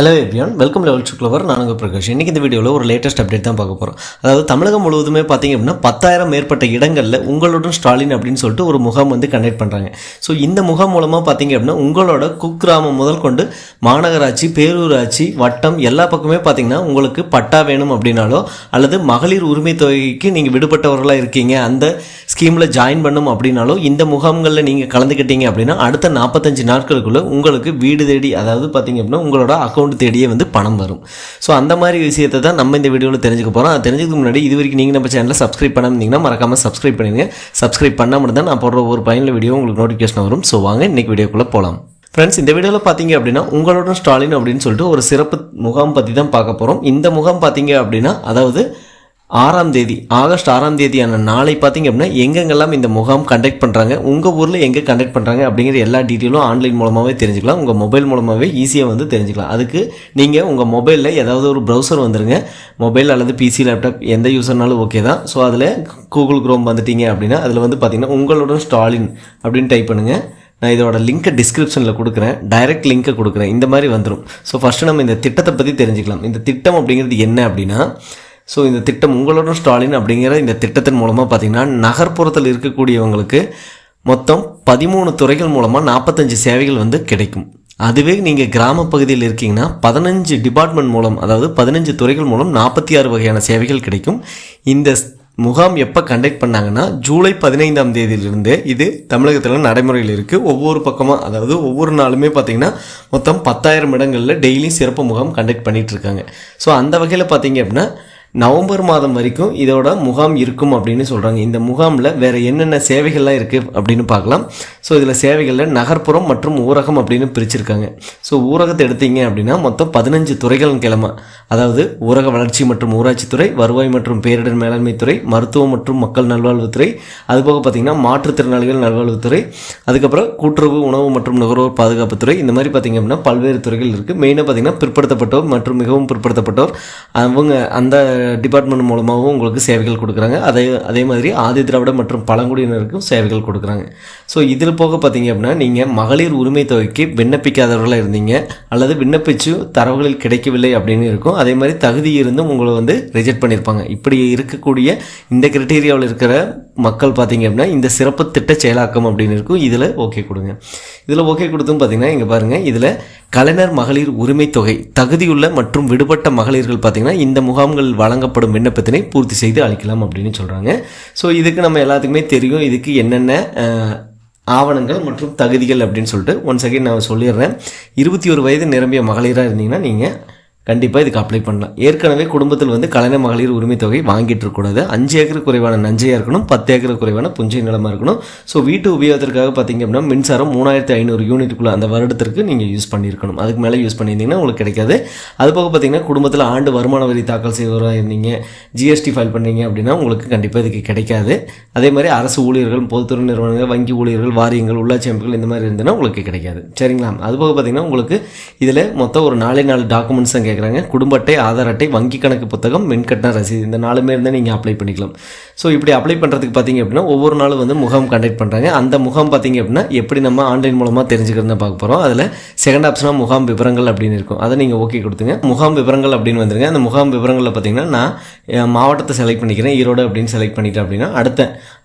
Hello everyone welcome லெவல் சுக்லவர் நானுங்க பிரகாஷ். இன்றைக்கி இந்த வீடியோவில் ஒரு லேட்டஸ்ட் அப்டேட் தான் பார்க்க போகிறோம் அதாவது தமிழகம் முழுவதுமே பார்த்திங்க அப்படின்னா பத்தாயிரம் மேற்பட்ட இடங்களில் உங்களுடன் ஸ்டாலின் அப்படின்னு சொல்லிட்டு ஒரு முகாம் வந்து கண்டக்ட் பண்ணுறாங்க ஸோ இந்த முகாம் மூலமாக பார்த்தீங்க அப்படின்னா உங்களோட குக்கிராமம் முதல் கொண்டு மாநகராட்சி பேரூராட்சி வட்டம் எல்லா பக்கமே பார்த்தீங்கன்னா உங்களுக்கு பட்டா வேணும் அப்படின்னாலோ அல்லது மகளிர் உரிமை தொகைக்கு நீங்கள் விடுபட்டவர்களாக இருக்கீங்க அந்த ஸ்கீமில் ஜாயின் பண்ணும் அப்படின்னாலோ இந்த முகாம்களில் நீங்கள் கலந்துக்கிட்டீங்க அப்படின்னா அடுத்த நாற்பத்தஞ்சு நாட்களுக்குள்ளே உங்களுக்கு வீடு தேடி அதாவது பார்த்தீங்க அப்படின்னா உங்களோட அக்கௌண்ட் தேடியே வந்து பணம் வரும். ஸோ அந்த மாதிரி விஷயத்தை தான் நம்ம இந்த வீடியோவில் தெரிஞ்சுக்க போகிறோம் அது தெரிஞ்சதுக்கு முன்னாடி இது வரைக்கும் நீங்கள் நம்ம சேனலில் சப்ஸ்கிரைப் பண்ணாமல் மறக்காமல் சப்ஸ்கிரைப் பண்ணிடுங்க. சப்ஸ்கிரைப் பண்ணால் மட்டும் தான் நான் போடுற ஒரு பயனில் வீடியோ உங்களுக்கு நோட்டிஃபிகேஷன் வரும். ஸோ வாங்க இன்னைக்கு வீடியோக்குள்ளே போகலாம் ஃப்ரெண்ட்ஸ் இந்த வீடியோவில் பார்த்தீங்க அப்படின்னா உங்களோட ஸ்டாலின் அப்படின்னு சொல்லிட்டு ஒரு சிறப்பு முகாம் பற்றி தான் பார்க்க போகிறோம் இந்த முகாம் பார்த்தீங்க அப்படின்னா அதாவது ஆறாம் தேதி ஆகஸ்ட் ஆறாம் தேதியான நாளை பார்த்தீங்க அப்படின்னா எங்கெங்கெல்லாம் இந்த முகாம் கண்டக்ட் பண்ணுறாங்க உங்கள் ஊரில் எங்கே கண்டக்ட் பண்ணுறாங்க அப்படிங்கிற எல்லா டீட்டெயிலும் ஆன்லைன் மூலமாகவே தெரிஞ்சுக்கலாம். உங்கள் மொபைல் மூலமாகவே ஈஸியாக வந்து தெரிஞ்சுக்கலாம். அதுக்கு நீங்கள் உங்கள் மொபைலில் ஏதாவது ஒரு ப்ரௌசர் வந்துருங்க. மொபைல் அல்லது பிசி லேப்டாப் எந்த யூசர்னாலும் ஓகே தான். ஸோ அதில் கூகுள் குரோம் வந்துட்டீங்க அப்படின்னா அதில் வந்து பார்த்தீங்கன்னா உங்களுடன் ஸ்டாலின் அப்படின்னு டைப் பண்ணுங்கள் நான் இதோட லிங்க்கை டிஸ்கிரிப்ஷனில் கொடுக்குறேன். டைரக்ட் லிங்க்கை கொடுக்குறேன். இந்த மாதிரி வந்துடும் ஸோ ஃபஸ்ட்டு நம்ம இந்த திட்டத்தை பற்றி தெரிஞ்சுக்கலாம். இந்த திட்டம் அப்படிங்கிறது என்ன அப்படின்னா ஸோ இந்த திட்டம் உங்களோட ஸ்டாலின் அப்படிங்கிற இந்த திட்டத்தின் மூலமாக பார்த்தீங்கன்னா நகர்ப்புறத்தில் இருக்கக்கூடியவங்களுக்கு மொத்தம் பதிமூணு துறைகள் மூலமாக நாற்பத்தஞ்சு சேவைகள் வந்து கிடைக்கும். அதுவே நீங்கள் கிராம பகுதியில் இருக்கீங்கன்னா பதினஞ்சு டிபார்ட்மெண்ட் மூலம் அதாவது பதினஞ்சு துறைகள் மூலம் நாற்பத்தி ஆறு வகையான சேவைகள் கிடைக்கும். இந்த முகாம் எப்போ கண்டக்ட் பண்ணாங்கன்னா ஜூலை பதினைந்தாம் தேதியிலிருந்து இது தமிழகத்தில் நடைமுறையில் இருக்குது ஒவ்வொரு பக்கமாக அதாவது ஒவ்வொரு நாளுமே பார்த்திங்கன்னா மொத்தம் பத்தாயிரம் இடங்களில் டெய்லியும் சிறப்பு முகாம் கண்டக்ட் பண்ணிகிட்டு இருக்காங்க. ஸோ அந்த வகையில் பார்த்தீங்க அப்படின்னா நவம்பர் மாதம் வரைக்கும் இதோட முகாம் இருக்கும் அப்படின்னு சொல்கிறாங்க இந்த முகாமில் வேறு என்னென்ன சேவைகள்லாம் இருக்குது அப்படின்னு பார்க்கலாம். ஸோ இதில் சேவைகளில் நகர்ப்புறம் மற்றும் ஊரகம் அப்படின்னு பிரிச்சிருக்காங்க. ஸோ ஊரகத்தை எடுத்தீங்க அப்படின்னா மொத்தம் பதினஞ்சு துறைகள் கிழமை. அதாவது ஊரக வளர்ச்சி மற்றும் ஊராட்சித்துறை வருவாய் மற்றும் பேரிடர் மேலாண்மை துறை மருத்துவம் மற்றும் மக்கள் நல்வாழ்வுத்துறை அதுபோக பார்த்திங்கன்னா மாற்றுத்திறனாளிகள் நல்வாழ்வுத்துறை அதுக்கப்புறம் கூட்டுறவு உணவு மற்றும் நுகர்வோர் பாதுகாப்புத்துறை இந்த மாதிரி பார்த்திங்க அப்படின்னா பல்வேறு துறைகள் இருக்குது மெயினாக பார்த்திங்கன்னா பிற்படுத்தப்பட்டோர் மற்றும் மிகவும் பிற்படுத்தப்பட்டோர். அவங்க அந்த டிபார்ட்மெண்ட் மூலமாகவும் உங்களுக்கு சேவைகள் கொடுக்குறாங்க. அதே அதே மாதிரி ஆதி திராவிட மற்றும் பழங்குடியினருக்கும் சேவைகள் கொடுக்குறாங்க. ஸோ இதில் போக பார்த்தீங்க அப்படின்னா நீங்கள் மகளிர் உரிமை தொகைக்கு விண்ணப்பிக்காதவர்களாக இருந்தீங்க. அல்லது விண்ணப்பிச்சு தரவுகளில் கிடைக்கவில்லை அப்படின்னு இருக்கும். அதே மாதிரி தகுதி இருந்தும் உங்களை வந்து ரிஜெக்ட் பண்ணியிருப்பாங்க இப்படி இருக்கக்கூடிய இந்த கிரிட்டீரியாவில் இருக்கிற மக்கள் பார்த்தீங்க அப்படின்னா இந்த சிறப்பு திட்ட செயலாக்கம் அப்படின்னு இருக்கும். இதில் ஓகே கொடுங்க. இதில் ஓகே கொடுத்தும் பார்த்தீங்கன்னா இங்கே பாருங்கள் இதில் கலைஞர் மகளிர் உரிமை தொகை தகுதியுள்ள மற்றும் விடுபட்ட மகளிர்கள் பார்த்திங்கன்னா இந்த முகாம்கள் வழங்கப்படும் விண்ணப்பத்தினை பூர்த்தி செய்து அளிக்கலாம் அப்படின்னு சொல்கிறாங்க ஸோ இதுக்கு நம்ம எல்லாத்துக்குமே தெரியும். இதுக்கு என்னென்ன ஆவணங்கள் மற்றும் தகுதிகள் அப்படின்னு சொல்லிட்டு. ஒன் செகண்ட் நான் சொல்லிடுறேன். இருபத்தி ஒரு வயது நிரம்பிய மகளிராக இருந்தீங்கன்னா நீங்கள் கண்டிப்பாக இதுக்கு அப்ளை பண்ணலாம். ஏற்கனவே குடும்பத்தில் வந்து கலைஞர் மகளிர் உரிமை தொகை வாங்கிட்டு இருக்கக்கூடாது அஞ்சு ஏக்கர் குறைவான நஞ்சையாக இருக்கணும் பத்து ஏக்கர் குறைவான புஞ்சை நிலமாக இருக்கணும். ஸோ வீட்டு உபயோகத்திற்காக பார்த்தீங்க அப்படின்னா மின்சாரம் மூணாயிரத்தி ஐநூறு யூனிட்டுக்குள்ள அந்த வருடத்திற்கு நீங்கள் யூஸ் பண்ணியிருக்கணும். அதுக்கு மேலே யூஸ் பண்ணியிருந்தீங்கன்னா உங்களுக்கு கிடைக்காது. அது போக பார்த்தீங்கன்னா குடும்பத்தில் ஆண்டு வருமான வரி தாக்கல் செய்வராக இருந்தீங்க ஜிஎஸ்டி ஃபைல் பண்ணீங்க அப்படின்னா உங்களுக்கு கண்டிப்பாக இதுக்கு கிடைக்காது. அதே மாதிரி அரசு ஊழியர்கள் பொதுத்துறை நிறுவனங்கள் வங்கி ஊழியர்கள் வாரியங்கள் உள்ளாட்சி அமைப்புகள் இந்த மாதிரி இருந்ததுன்னா உங்களுக்கு கிடைக்காது. சரிங்களா? அதுபோக பார்த்தீங்கன்னா உங்களுக்கு இதில் மொத்தம் ஒரு நாலே நாலு டாக்குமெண்ட்ஸ் அங்கே கேட்குறாங்க குடும்ப அட்டை ஆதார் அட்டை வங்கி கணக்கு புத்தகம் மின்கட்டண ரசீது இந்த நாலுமே இருந்தால் நீங்கள் அப்ளை பண்ணிக்கலாம். ஸோ இப்படி அப்ளை பண்ணுறதுக்கு பார்த்தீங்க அப்படின்னா ஒவ்வொரு நாளும் வந்து முகாம் கண்டக்ட் பண்ணுறாங்க அந்த முகாம் பார்த்தீங்க அப்படின்னா எப்படி நம்ம ஆன்லைன் மூலமாக தெரிஞ்சுக்கிறதுன்னு பார்க்க போகிறோம் அதில் செகண்ட் ஆப்ஷனாக முகாம் விவரங்கள் அப்படின்னு இருக்கும். அதை நீங்கள் ஓகே கொடுத்துங்க. முகாம் விவரங்கள் அப்படின்னு வந்துருங்க. அந்த முகாம் விவரங்களில் பார்த்தீங்கன்னா நான் மாவட்டத்தை செலக்ட் பண்ணிக்கிறேன். ஈரோடு அப்படின்னு செலக்ட் பண்ணிட்டேன் அப்படின்னா அடுத்த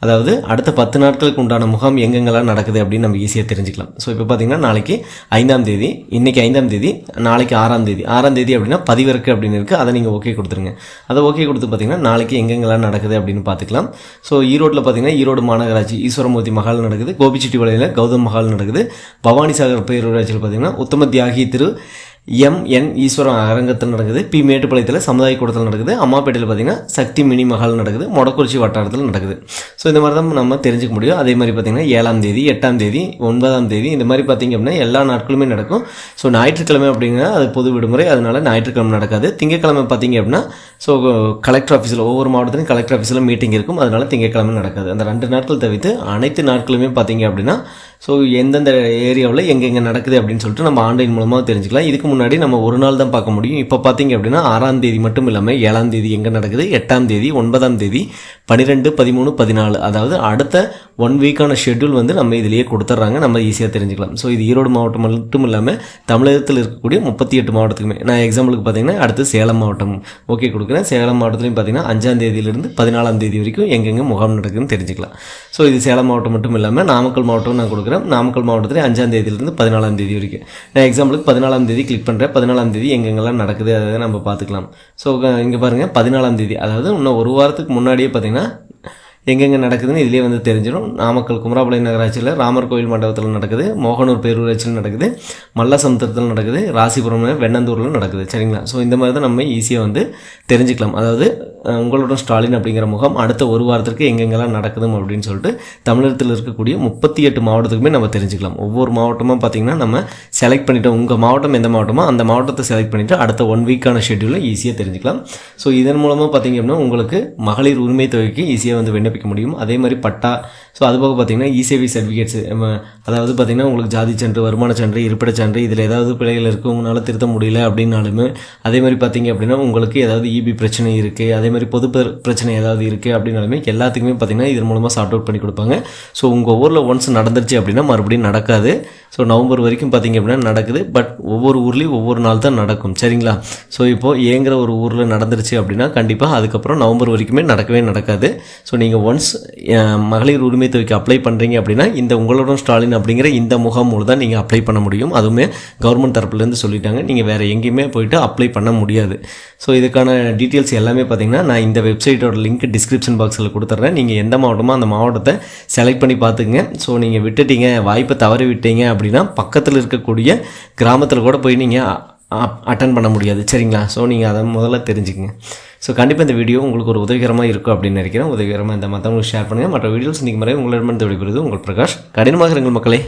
அதாவது அடுத்த பத்து நாட்களுக்கு உண்டான முகாம் எங்கெங்கெல்லாம் நடக்குது அப்படின்னு நம்ம ஈஸியாக தெரிஞ்சுக்கலாம். ஸோ இப்போ பார்த்தீங்கன்னா நாளைக்கு ஐந்தாம் தேதி இன்னைக்கு ஐந்தாம் தேதி நாளைக்கு ஆறாம் தேதி. ஆறாம் தேதி அப்படின்னா பதிவிறக்கு அப்படின்னு இருக்குது அதை நீங்கள் ஓகே கொடுத்துருங்க. அதை ஓகே கொடுத்து பார்த்தீங்கன்னா நாளைக்கு எங்கெங்கெல்லாம் நடக்குது அப்படின்னு பார்த்துக்கலாம் ஸோ ஈரோட்டில் பார்த்தீங்கன்னா ஈரோடு மாநகராட்சி ஈஸ்வரமூர்த்தி மஹால் நடக்குது. கோபிச்செட்டிப்பாளையில் கௌதம் மஹால் நடக்குது. பவானி சாகர் பேரூராட்சியில் பார்த்தீங்கன்னா உத்தம தியாகி திரு எம் என் ஈஸ்வரன் அரங்கத்தில் நடக்குது. பி மேட்டுப்பாளையத்தில் சமுதாய கூடத்தில் நடக்குது. அம்மாப்பேட்டையில் பார்த்தீங்கன்னா சக்தி மினி மஹால் நடக்குது. மொடக்குறிச்சி வட்டாரத்தில் நடக்குது. ஸோ இந்த மாதிரி தான் நம்ம தெரிஞ்சுக்க முடியும். அதே மாதிரி பார்த்தீங்கன்னா ஏழாம் தேதி எட்டாம் தேதி ஒன்பதாம் தேதி இந்த மாதிரி பார்த்தீங்க அப்படின்னா எல்லா நாட்களுமே நடக்கும். ஸோ ஞாயிற்றுக்கிழமை அப்படிங்கன்னா அது பொது விடுமுறை. அதனால் ஞாயிற்றுக்கிழமை நடக்காது. திங்கக்கிழமை பார்த்தீங்க அப்படின்னா ஸோ கலெக்டர் ஆஃபீஸில் ஒவ்வொரு மாவட்டத்திலும் கலெக்டர் ஆஃபீஸில் மீட்டிங் இருக்கும். அதனால திங்கக்கிழமை நடக்காது. அந்த ரெண்டு நாட்கள் தவிர்த்து அனைத்து நாட்களுமே பார்த்தீங்க அப்படின்னா ஸோ எந்தெந்த ஏரியாவில் எங்கெங்கே நடக்குது அப்படின்னு சொல்லிட்டு நம்ம ஆன்லைன் மூலமாக தெரிஞ்சுக்கலாம். இதுக்கு முன்னாடி நம்ம ஒரு நாள் தான் பார்க்க முடியும். இப்போ பார்த்தீங்க அப்படின்னா ஆறாம் தேதி மட்டும் இல்லாமல் ஏழாம் தேதி எங்கே நடக்குது? எட்டாம் தேதி ஒன்பதாம் தேதி பன்னிரெண்டு பதிமூணு பதினாலு. அதாவது அடுத்த ஒன் வீக்கான ஷெட்யூல் வந்து நம்ம இதிலேயே கொடுத்துட்றாங்க நம்ம ஈஸியாக தெரிஞ்சுக்கலாம். ஸோ இது ஈரோடு மாவட்டம் மட்டும் இல்லாமல் தமிழகத்தில் இருக்கக்கூடிய முப்பத்தி எட்டு மாவட்டத்துக்குமே. நான் எக்ஸாம்பிளுக்கு பார்த்தீங்கன்னா அடுத்து சேலம் மாவட்டம். ஓகே கொடுக்குறேன். சேலம் மாவட்டத்துலையும் பார்த்தீங்கன்னா அஞ்சாம் தேதியிலிருந்து பதினாலாம் தேதி வரைக்கும் எங்கெங்கே முகாம் நடக்குதுன்னு தெரிஞ்சுக்கலாம். ஸோ இது சேலம் மாவட்டம் மட்டும் இல்லாமல் நாமக்கல் மாவட்டம் நான் கொடுக்குறேன். நாமக்கல் மாவட்டத்தில் அஞ்சாம் தேதியிலிருந்து பதினாலாம் தேதி வரைக்கும். நான் எக்ஸாம்பிளுக்கு பதினாலாம் தேதி கிளிக் பண்ணுறேன் பதினாலாம் தேதி எங்கெங்கெல்லாம் நடக்குது அதை நம்ம பார்த்துக்கலாம். ஸோ இங்கே பாருங்கள் பதினாலாம் தேதி. அதாவது இன்னும் ஒரு வாரத்துக்கு முன்னாடியே பார்த்தீங்கன்னா எங்கெங்கே நடக்குதுன்னு இதிலே வந்து தெரிஞ்சிடும். நாமக்கல் குமராபாளையம் நகராட்சியில் ராமர் கோயில் மண்டபத்தில் நடக்குது மோகனூர் பேரூராட்சியில் நடக்குது மல்லசமுத்திரத்தில் நடக்குது ராசிபுரம் வெண்ணந்தூரில் நடக்குது. சரிங்களா? ஸோ இந்த மாதிரி தான் நம்ம ஈஸியாக வந்து தெரிஞ்சுக்கலாம். அதாவது உங்களுடன் ஸ்டாலின் அப்படிங்கிற முகம் அடுத்த ஒரு வாரத்திற்கு எங்கெங்கெல்லாம் நடக்குது அப்படின்னு சொல்லிட்டு தமிழகத்தில் இருக்கக்கூடிய முப்பத்தி எட்டு மாவட்டத்துக்குமே நம்ம தெரிஞ்சுக்கலாம். ஒவ்வொரு மாவட்டமாக பார்த்தீங்கன்னா நம்ம செலக்ட் பண்ணிட்டோம் உங்கள் மாவட்டம் எந்த மாவட்டமோ அந்த மாவட்டத்தை செலக்ட் பண்ணிவிட்டு அடுத்த ஒன் வீக்கான ஷெட்யூலில் ஈஸியாக தெரிஞ்சுக்கலாம். ஸோ இதன் மூலமாக பார்த்தீங்க அப்படின்னா உங்களுக்கு மகளிர் உரிமை தொகைக்கு ஈஸியாக வந்து விண்ணப்பிக்க முடியும். அதே மாதிரி பட்டா. ஸோ அதுபோக பார்த்தீங்கன்னா இசேவை சர்டிஃபிகேட்ஸ் அதாவது பார்த்தீங்கன்னா உங்களுக்கு ஜாதி சான்று வருமான சான்று இருப்பிடச் சான்று இதில் ஏதாவது பிழைகள் இருக்குது உங்களால் திருத்த முடியல அப்படின்னாலுமே அதே மாதிரி பார்த்தீங்க அப்படின்னா உங்களுக்கு ஏதாவது இபி பிரச்சனை இருக்குது அதே மாதிரி பொது பிரச்சனை ஏதாவது இருக்குது அப்படின்னாலுமே எல்லாத்துக்குமே பார்த்தீங்கன்னா இதன் மூலமாக சார்ட் அவுட் பண்ணி கொடுப்பாங்க. ஸோ உங்கள் ஊரில் ஒன்ஸ் நடந்துருச்சு அப்படின்னா மறுபடியும் நடக்காது. ஸோ நவம்பர் வரைக்கும் பார்த்தீங்க அப்படின்னா நடக்குது. பட் ஒவ்வொரு ஊர்லேயும் ஒவ்வொரு நாள் தான் நடக்கும். சரிங்களா? ஸோ இப்போது ஏங்கிற ஒரு ஊரில் நடந்துருச்சு அப்படின்னா கண்டிப்பாக அதுக்கப்புறம் நவம்பர் வரைக்குமே நடக்கவே நடக்காது. ஸோ நீங்கள் ஒன்ஸ் மகளிர் உரிமை தொகைக்கு அப்ளை பண்ணுறீங்க அப்படின்னா இந்த உங்களுடன் ஸ்டாலின் அப்படிங்கிற இந்த முகாம் மூலம் தான் நீங்கள் அப்ளை பண்ண முடியும். அதுவுமே கவர்மெண்ட் தரப்புலேருந்து சொல்லிட்டாங்க. நீங்கள் வேறு எங்கேயுமே போயிட்டு அப்ளை பண்ண முடியாது. ஸோ இதுக்கான டீட்டெயில்ஸ் எல்லாமே பார்த்தீங்கன்னா நான் இந்த வெப்சைட்டோட லிங்க் டிஸ்கிரிப்ஷன் பாக்ஸில் கொடுத்துட்றேன் நீங்கள் எந்த மாவட்டமோ அந்த மாவட்டத்தை செலக்ட் பண்ணி பார்த்துங்க ஸோ நீங்கள் விட்டுட்டீங்க வாய்ப்பை தவறி விட்டீங்க அப்படின்னா பக்கத்தில் இருக்கக்கூடிய கிராமத்தில் கூட போய் நீங்கள் அட்டன் பண்ண முடியாது. சரிங்களா? ஸோ நீங்கள் அதை முதல்ல தெரிஞ்சுக்கங்க. ஸோ கண்டிப்பாக இந்த வீடியோ உங்களுக்கு ஒரு உதவிகரமாக இருக்கும் அப்படின்னு நினைக்கிறேன். உதவிகரமாக இந்த மற்றவங்களுக்கு ஷேர் பண்ணுங்கள் மற்ற வீடியோஸ் நீங்கள் முறை உங்களிடமிருந்து விடைபெறுவது உங்கள் பிரகாஷ். கடினமாக இருங்கள் மக்களே.